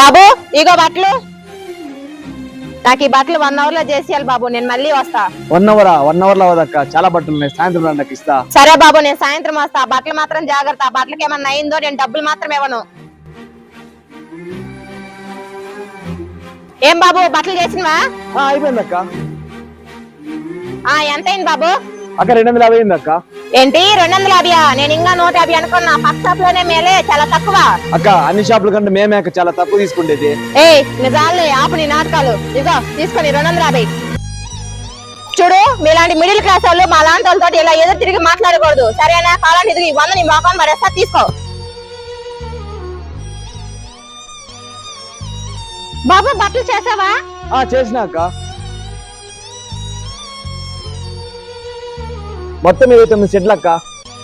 బాబు ఇగో బట్టలు. నాకు ఈ బట్టలు వన్ అవర్లో చేసేయాలి బాబు నేను మళ్ళీ వస్తా. వన్ అవర్ వన్ అవర్లో అవదక్క చాలా బట్టలు ఉన్నాయి. సాయంత్రం నాకు ఇస్తా. సరే బాబు నేను సాయంత్రం వస్తా. ఆ బట్టలు మాత్రం జాగ్రత్త. ఆ బట్టలకి ఏమన్నా అయిందో నేను డబ్బులు మాత్రం ఇవ్వను. ఏం బాబు బట్టలు చేసినవా? ఆ, అయిపోయింది అక్క ఆ ఎంత అయింది బాబు? అక్క రెండు వందల యాభై అయింది అక్క ఏంటి? రెండు వందల యాభై నేను ఇంకా నూట యాభై అనుకున్నా. ఫస్ట్ షాప్లోనే మేలే చాలా తక్కువ. అక్క అన్ని షాపుల కంటే మేమే అక్క చాలా తక్కువ తీసుకుంటేది ఏ నిజాలు ఆపు నీ నాటకాలు. ఇదిగో తీసుకొని రెండు వందల యాభై. చూడు మీలాంటి మిడిల్ క్లాస్ వాళ్ళు మా లాంటి వాళ్ళతో ఇలా ఎదురు తిరిగి మాట్లాడకూడదు. సరేనా? కాలాన్ని ఇదిగో ఈ వంద నీ మొఖం మరేస్తా తీసుకో. బాబు బట్టలు చేసావా? ఆ చేసిన అక్క. మొత్తం ఇరవై తొమ్మిది సెట్లు అక్క.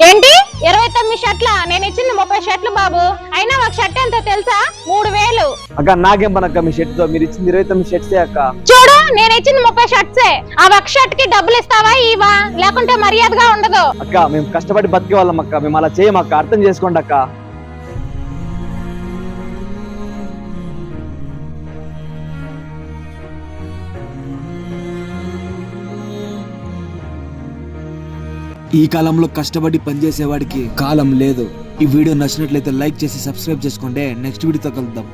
ఏంటి? ఇరవై తొమ్మిది షర్ట్ల? నేను ఇచ్చింది ముప్పై షర్ట్లు బాబు. అయినా ఒక షర్ట్ ఎంతో తెలుసా? మూడు వేలు. అక్క నాకేం పని అక్క మీ షర్ట్తో మీరు ఇచ్చింది ఇరవై తొమ్మిది షర్ట్సే అక్క. చూడు నేను ఇచ్చింది ముప్పై షర్ట్సే. ఆ ఒక షర్ట్కి డబ్బులు ఇస్తావా ఇవా లేకుంటే మర్యాదగా ఉండదు. అక్క మేము కష్టపడి బతికే వాళ్ళం అక్క. మేము అలా చేయం అక్క అర్థం చేసుకోండి అక్క. ఈ కాలంలో కష్టపడి పనిచేసేవాడికి కాలం లేదు. ఈ వీడియో నచ్చినట్లయితే లైక్ చేసి సబ్స్క్రైబ్ చేసుకోండి నెక్స్ట్ వీడియోతో కలుద్దాం.